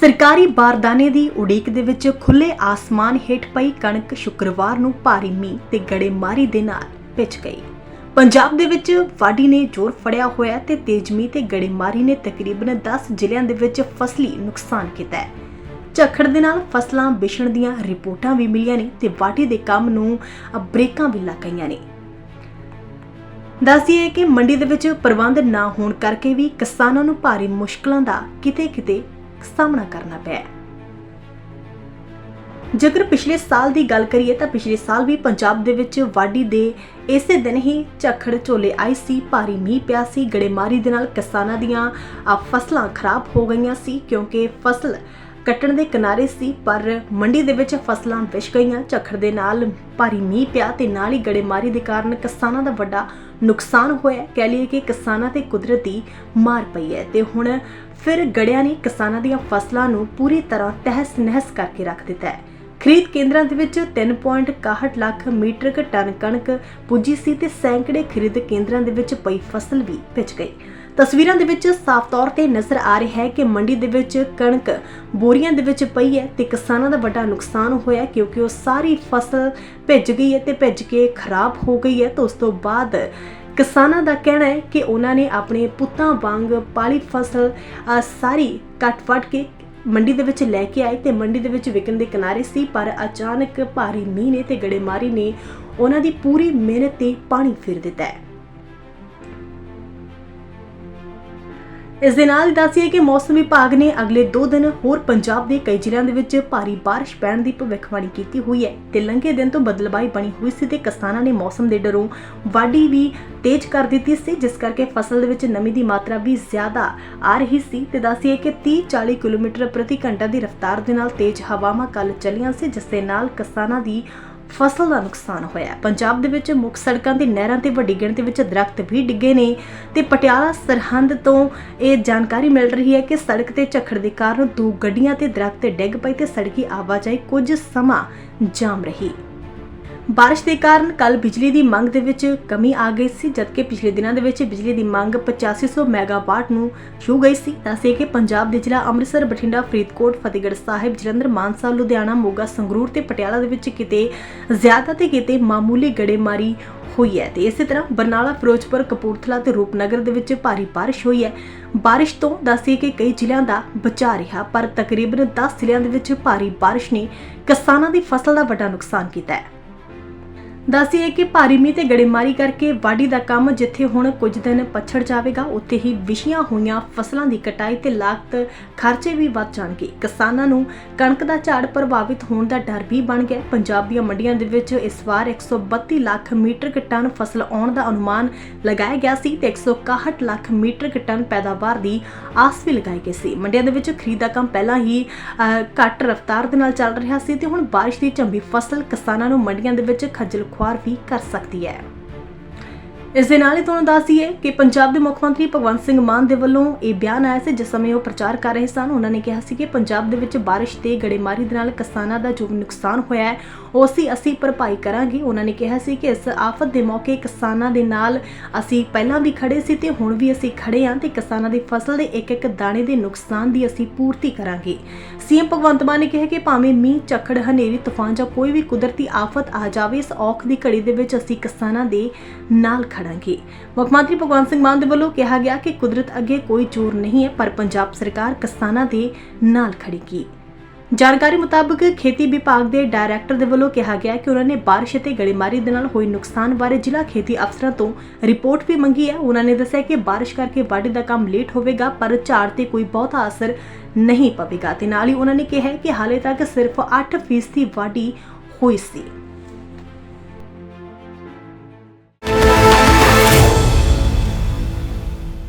ਸਰਕਾਰੀ ਬਾਰਦਾਨੇ ਦੀ ਉਡੀਕ ਦੇ ਵਿੱਚ ਖੁੱਲੇ ਆਸਮਾਨ ਹੇਠ ਪਈ ਕਣਕ ਸ਼ੁੱਕਰਵਾਰ ਨੂੰ ਭਾਰੀ ਮੀਂਹ ਤੇ ਗੜੇਮਾਰੀ ਦੇ ਨਾਲ ਭਿੱਜ ਗਈ। ਪੰਜਾਬ ਦੇ ਵਿੱਚ ਵਾਢੀ ਨੇ ਜ਼ੋਰ ਫੜਿਆ ਹੋਇਆ ਤੇ ਤੇਜ਼ਮੀ ਤੇ ਗੜੇਮਾਰੀ ਨੇ ਤਕਰੀਬਨ 10 ਜ਼ਿਲ੍ਹਿਆਂ ਦੇ ਵਿੱਚ ਫਸਲੀ ਨੁਕਸਾਨ ਕੀਤਾ ਹੈ ਝੱਖੜ ਦੇ ਨਾਲ ਫਸਲਾਂ ਵਿਛਣ ਦੀਆਂ ਰਿਪੋਰਟਾਂ ਵੀ ਮਿਲੀਆਂ ਨੇ ਤੇ ਵਾਢੀ ਦੇ ਕੰਮ ਨੂੰ ਅ, ਬ੍ਰੇਕਾਂ ਵੀ ਲੱਗ ਗਈਆਂ ਨੇ ਦੱਸਦੀ ਹੈ ਕਿ ਮੰਡੀ ਦੇ ਵਿੱਚ ਪ੍ਰਬੰਧ ਨਾ ਹੋਣ ਕਰਕੇ ਵੀ ਕਿਸਾਨਾਂ ਨੂੰ ਭਾਰੀ ਮੁਸ਼ਕਲਾਂ ਦਾ ਕਿਤੇ-ਕਿਤੇ ਸਾਹਮਣਾ ਕਰਨਾ ਪਿਆ ਹੈ। ਜੇਕਰ ਪਿਛਲੇ ਸਾਲ ਦੀ ਗੱਲ ਕਰੀਏ ਤਾਂ ਪਿਛਲੇ ਸਾਲ ਵੀ ਪੰਜਾਬ ਦੇ ਵਿੱਚ ਵਾਢੀ ਦੇ ਇਸੇ ਦਿਨ ਹੀ ਝੱਖੜ ਝੋਲੇ ਆਈ ਸੀ, ਭਾਰੀ ਮੀਂਹ ਪਿਆ ਸੀ, ਗੜੇਮਾਰੀ ਦੇ ਨਾਲ ਕਿਸਾਨਾਂ ਦੀਆਂ ਫਸਲਾਂ ਖਰਾਬ ਹੋ ਗਈਆਂ ਸੀ ਕਿਉਂਕਿ ਫਸਲ ਕੱਟਣ ਦੇ ਕਿਨਾਰੇ ਸੀ, ਪਰ ਮੰਡੀ ਦੇ ਵਿੱਚ ਫਸਲਾਂ ਵਿਛ ਗਈਆਂ, ਝੱਖੜ ਦੇ ਨਾਲ ਭਾਰੀ ਮੀਂਹ ਪਿਆ ਤੇ ਨਾਲ ਹੀ ਗੜੇਮਾਰੀ ਦੇ ਕਾਰਨ ਕਿਸਾਨਾਂ ਦਾ ਵੱਡਾ ਨੁਕਸਾਨ ਹੋਇਆ। ਕਹਿ ਲਈਏ ਕਿ ਕਿਸਾਨਾਂ ਤੇ ਕੁਦਰਤੀ ਮਾਰ ਪਈ ਹੈ ਤੇ ਹੁਣ ਫਿਰ ਗੜਿਆਂ ਨੇ ਕਿਸਾਨਾਂ ਦੀਆਂ ਫਸਲਾਂ ਨੂੰ ਪੂਰੀ ਤਰ੍ਹਾਂ ਤਹਿਸ ਨਹਿਸ ਕਰਕੇ ਰੱਖ ਦਿੱਤਾ ਹੈ। ਖਰੀਦ ਕੇਂਦਰਾਂ ਦੇ ਵਿੱਚ 3.61 ਲੱਖ ਮੀਟਰਿਕ ਟਨ ਕਣਕ ਪੁੱਜੀ ਸੀ ਤੇ ਸੈਂਕੜੇ ਖਰੀਦ ਕੇਂਦਰਾਂ ਦੇ ਵਿੱਚ ਪਈ ਫਸਲ ਵੀ ਭਿੱਜ ਗਈ। ਤਸਵੀਰਾਂ ਦੇ ਵਿੱਚ ਸਾਫ਼ ਤੌਰ ਤੇ ਨਜ਼ਰ ਆ ਰਿਹਾ ਹੈ ਕਿ ਮੰਡੀ ਦੇ ਵਿੱਚ ਕਣਕ ਬੋਰੀਆਂ ਦੇ ਵਿੱਚ ਪਈ ਹੈ ਤੇ ਕਿਸਾਨਾਂ ਦਾ ਵੱਡਾ ਨੁਕਸਾਨ ਹੋਇਆ ਕਿਉਂਕਿ ਉਹ ਸਾਰੀ ਫਸਲ ਭਿੱਜ ਗਈ ਹੈ ਤੇ ਭਿੱਜ ਕੇ ਖਰਾਬ ਹੋ ਗਈ ਹੈ। ਤਾਂ ਉਸ ਤੋਂ ਬਾਅਦ ਕਿਸਾਨਾਂ ਦਾ ਕਹਿਣਾ ਹੈ ਕਿ ਉਹਨਾਂ ਨੇ ਆਪਣੇ ਪੁੱਤਾਂ ਵਾਂਗ ਪਾਲੀ ਫਸਲ ਸਾਰੀ ਕੱਟ-ਵੱਟ ਕੇ ਮੰਡੀ ਦੇ ਵਿੱਚ ਲੈ ਕੇ ਆਏ ਤੇ ਮੰਡੀ ਦੇ ਵਿੱਚ ਵਿਕਣ ਦੇ ਕਿਨਾਰੇ ਸੀ, ਪਰ ਅਚਾਨਕ ਭਾਰੀ ਮੀਂਹ ਨੇ ਤੇ ਗੜੇਮਾਰੀ ਨੇ ਉਹਨਾਂ ਦੀ ਪੂਰੀ ਮਿਹਨਤ ਤੇ ਪਾਣੀ ਫਿਰ ਦਿੱਤਾ ਹੈ। ਇਸ ਦੇ ਨਾਲ ਦੱਸੀਏ ਕਿ ਮੌਸਮ ਵਿਭਾਗ ਨੇ ਅਗਲੇ 2 ਦਿਨ ਹੋਰ ਪੰਜਾਬ ਦੇ ਕਈ ਜ਼ਿਲ੍ਹਿਆਂ ਦੇ ਵਿੱਚ ਭਾਰੀ ਬਾਰਿਸ਼ ਪੈਣ ਦੀ ਭਵਿੱਖਬਾਣੀ ਕੀਤੀ ਹੋਈ ਹੈ ਤੇ ਲੰਘੇ ਦਿਨ ਤੋਂ ਬਦਲਬਾਈ ਬਣੀ ਹੋਈ ਸੀ ਤੇ ਕਿਸਾਨਾਂ ਨੇ ਮੌਸਮ ਦੇ ਡਰੋਂ ਵਾਢੀ ਵੀ ਤੇਜ਼ ਕਰ ਦਿੱਤੀ ਸੀ, ਜਿਸ ਕਰਕੇ ਫਸਲ ਦੇ ਵਿੱਚ ਨਮੀ ਦੀ ਮਾਤਰਾ ਵੀ ਜ਼ਿਆਦਾ ਆ ਰਹੀ ਸੀ। ਤੇ ਦੱਸੀਏ ਕਿ 30-40 ਕਿਲੋਮੀਟਰ ਪ੍ਰਤੀ ਘੰਟਾ ਦੀ ਰਫ਼ਤਾਰ ਦੇ ਨਾਲ ਤੇਜ਼ ਹਵਾਵਾਂ ਕੱਲ ਚੱਲੀਆਂ ਸੀ, ਜਿਸ ਦੇ ਨਾਲ ਕਿਸਾਨਾਂ ਦੀ ਫਸਲ ਦਾ ਨੁਕਸਾਨ ਹੋਇਆ ਪੰਜਾਬ ਦੇ ਵਿੱਚ ਮੁੱਖ ਸੜਕਾਂ ਤੇ ਨਹਿਰਾਂ ਤੇ ਵੱਡੀ ਗਿਣਤੀ ਵਿੱਚ ਦਰਖਤ ਵੀ ਡਿੱਗੇ ਨੇ ਤੇ ਪਟਿਆਲਾ ਸਰਹੰਦ ਤੋਂ ਇਹ ਜਾਣਕਾਰੀ ਮਿਲ ਰਹੀ ਹੈ ਕਿ ਸੜਕ ਤੇ ਝੱਖੜ ਦੇ ਕਾਰਨ ਦੋ ਗੱਡੀਆਂ ਤੇ ਦਰਖਤ ਡਿੱਗ ਪਈ ਤੇ ਸੜਕੀ ਆਵਾਜਾਈ ਕੁਝ ਸਮਾਂ ਜਾਮ ਰਹੀ। ਬਾਰਿਸ਼ ਦੇ ਕਾਰਨ ਕੱਲ ਬਿਜਲੀ ਦੀ ਮੰਗ ਦੇ ਵਿੱਚ ਕਮੀ ਆ ਗਈ ਸੀ, ਜਦਕਿ ਪਿਛਲੇ ਦਿਨਾਂ ਦੇ ਵਿੱਚ ਬਿਜਲੀ ਦੀ ਮੰਗ 8500 ਮੈਗਾਵਾਟ ਨੂੰ ਛੂ ਗਈ ਸੀ। ਦੱਸੇ ਕਿ ਪੰਜਾਬ ਦੇ ਜ਼ਿਲ੍ਹਾ ਅੰਮ੍ਰਿਤਸਰ, ਬਠਿੰਡਾ, ਫਰੀਦਕੋਟ, ਫਤਿਹਗੜ੍ਹ ਸਾਹਿਬ, ਜਲੰਧਰ, ਮਾਨਸਾ, ਲੁਧਿਆਣਾ, ਮੋਗਾ, ਸੰਗਰੂਰ ਤੇ ਪਟਿਆਲਾ ਦੇ ਵਿੱਚ ਕਿਤੇ ਜ਼ਿਆਦਾ ਤੇ ਕਿਤੇ ਮਾਮੂਲੀ ਗੜੇਮਾਰੀ ਹੋਈ ਹੈ ਤੇ ਇਸੇ ਤਰ੍ਹਾਂ ਬਰਨਾਲਾ, ਫਿਰੋਜ਼ਪੁਰ, ਕਪੂਰਥਲਾ ਤੇ ਰੂਪਨਗਰ ਦੇ ਵਿੱਚ ਭਾਰੀ ਬਾਰਿਸ਼ ਹੋਈ ਹੈ। ਬਾਰਿਸ਼ ਤੋਂ ਦੱਸੀਏ ਕਿ ਕਈ ਜ਼ਿਲ੍ਹਿਆਂ ਦਾ ਬਚਾ ਰਿਹਾ, ਪਰ ਤਕਰੀਬਨ 10 ਜ਼ਿਲ੍ਹਿਆਂ ਦੇ ਵਿੱਚ ਭਾਰੀ ਬਾਰਿਸ਼ ਨੇ ਕਿਸਾਨਾਂ ਦੀ ਫਸਲ ਦਾ ਵੱਡਾ ਨੁਕਸਾਨ ਕੀਤਾ ਹੈ। ਦੱਸੀਏ ਕਿ ਭਾਰੀ ਮੀਂਹ ਤੇ ਗੜੇਮਾਰੀ ਕਰਕੇ ਵਾਢੀ ਦਾ ਕੰਮ ਜਿੱਥੇ ਹੁਣ ਕੁਝ ਦਿਨ ਪਛੜ ਜਾਵੇਗਾ, ਉੱਥੇ ਹੀ ਵਿਛੀਆਂ ਹੋਈਆਂ ਫਸਲਾਂ ਦੀ ਕਟਾਈ ਤੇ ਲਾਗਤ ਖਰਚੇ ਵੀ ਵੱਧ ਜਾਣਗੇ। ਕਿਸਾਨਾਂ ਨੂੰ ਕਣਕ ਦਾ ਝਾੜ ਪ੍ਰਭਾਵਿਤ ਹੋਣ ਦਾ ਡਰ ਵੀ ਬਣ ਗਿਆ। ਪੰਜਾਬ ਦੀਆਂ ਮੰਡੀਆਂ ਦੇ ਵਿੱਚ ਇਸ ਵਾਰ 132 ਲੱਖ ਮੀਟ੍ਰਿਕ ਟਨ ਫਸਲ ਆਉਣ ਦਾ ਅਨੁਮਾਨ ਲਗਾਇਆ ਗਿਆ ਸੀ ਤੇ 161 ਲੱਖ ਮੀਟ੍ਰਿਕ ਟਨ ਪੈਦਾਵਾਰ ਦੀ ਆਸ ਵੀ ਲਗਾਈ ਗਈ ਸੀ। ਮੰਡੀਆਂ ਦੇ ਵਿੱਚ ਖਰੀਦ ਦਾ ਕੰਮ ਪਹਿਲਾਂ ਹੀ ਘੱਟ ਰਫ਼ਤਾਰ ਦੇ ਨਾਲ ਚੱਲ ਰਿਹਾ ਸੀ ਤੇ ਹੁਣ ਬਾਰਿਸ਼ ਦੀ ਝੰਬੀ ਫਸਲ ਕਿਸਾਨਾਂ ਨੂੰ ਮੰਡੀਆਂ ਦੇ ਵਿੱਚ ਖੱਜਲ ਖੁਆਰ ਵੀ ਕਰ ਸਕਦੀ ਹੈ। ਇਸ ਦੇ ਨਾਲ ਹੀ ਤੁਹਾਨੂੰ ਦੱਸ ਦਈਏ ਕਿ ਪੰਜਾਬ ਦੇ ਮੁੱਖ ਮੰਤਰੀ ਭਗਵੰਤ ਸਿੰਘ ਮਾਨ ਦੇ ਵੱਲੋਂ ਇਹ ਬਿਆਨ ਆਇਆ ਸੀ, ਜਿਸ ਸਮੇਂ ਉਹ ਪ੍ਰਚਾਰ ਕਰ ਰਹੇ ਸਨ। ਉਹਨਾਂ ਨੇ ਕਿਹਾ ਸੀ ਕਿ ਪੰਜਾਬ ਦੇ ਵਿੱਚ ਬਾਰਿਸ਼ ਤੇ ਗੜੇਮਾਰੀ ਦੇ ਨਾਲ ਕਿਸਾਨਾਂ ਦਾ ਜੋ ਨੁਕਸਾਨ ਹੋਇਆ ਹੈ, ਉਹ ਅਸੀਂ ਅਸੀਂ ਭਰਪਾਈ ਕਰਾਂਗੇ। ਉਹਨਾਂ ਨੇ ਕਿਹਾ ਸੀ ਕਿ ਇਸ ਆਫਤ ਦੇ ਮੌਕੇ ਕਿਸਾਨਾਂ ਦੇ ਨਾਲ ਅਸੀਂ ਪਹਿਲਾਂ ਵੀ ਖੜੇ ਸੀ ਤੇ ਹੁਣ ਵੀ ਅਸੀਂ ਖੜੇ ਹਾਂ ਤੇ ਕਿਸਾਨਾਂ ਦੀ ਫਸਲ ਦੇ ਇੱਕ ਇੱਕ ਦਾਣੇ ਦੇ ਨੁਕਸਾਨ ਦੀ ਅਸੀਂ ਪੂਰਤੀ ਕਰਾਂਗੇ। ਸੀਐਮ ਭਗਵੰਤ ਮਾਨ ਨੇ ਕਿਹਾ ਕਿ ਭਾਵੇਂ ਮੀਂਹ ਝੱਖੜ ਹਨੇਰੀ, ਤੂਫਾਨ ਜਾਂ ਕੋਈ ਵੀ ਕੁਦਰਤੀ ਆਫਤ ਆ ਜਾਵੇ, ਇਸ ਔਖ ਦੀ ਘੜੀ ਦੇ ਵਿੱਚ ਅਸੀਂ ਕਿਸਾਨਾਂ ਦੇ ਨਾਲ ਖੜੇ ਖੜਾਂਗੇ ਮੁੱਖ ਮੰਤਰੀ ਭਗਵੰਤ ਸਿੰਘ ਮਾਨ ਦੇ ਵੱਲੋਂ ਕਿਹਾ ਗਿਆ ਕਿ ਕੁਦਰਤ ਅੱਗੇ ਕੋਈ ਜ਼ੋਰ ਨਹੀਂ ਹੈ, ਪਰ ਪੰਜਾਬ ਸਰਕਾਰ ਕਿਸਾਨਾਂ ਦੇ ਨਾਲ ਖੜੇਗੀ ਜਾਣਕਾਰੀ ਮੁਤਾਬਕ ਖੇਤੀ ਵਿਭਾਗ ਦੇ ਡਾਇਰੈਕਟਰ ਦੇ ਵੱਲੋਂ ਕਿਹਾ ਗਿਆ ਕਿ ਉਹਨਾਂ ਨੇ ਬਾਰਿਸ਼ ਅਤੇ ਗੜੇਮਾਰੀ ਦੇ ਨਾਲ ਹੋਏ ਨੁਕਸਾਨ ਬਾਰੇ ਜ਼ਿਲ੍ਹਾ ਖੇਤੀ ਅਫਸਰਾਂ ਤੋਂ ਰਿਪੋਰਟ ਵੀ ਮੰਗੀ ਹੈ। ਉਹਨਾਂ ਨੇ ਦੱਸਿਆ ਕਿ ਬਾਰਿਸ਼ ਕਰਕੇ ਵਾਢੀ ਦਾ ਕੰਮ ਲੇਟ ਹੋਵੇਗਾ, ਪਰ ਝਾੜ ਤੇ ਕੋਈ ਬਹੁਤਾ ਅਸਰ ਨਹੀਂ ਪਵੇਗਾ। ਤੇ ਨਾਲ ਹੀ ਉਹਨਾਂ ਨੇ ਕਿਹਾ ਕਿ ਹਾਲੇ ਤੱਕ ਸਿਰਫ 8% ਵਾਢੀ ਹੋਈ ਸੀ।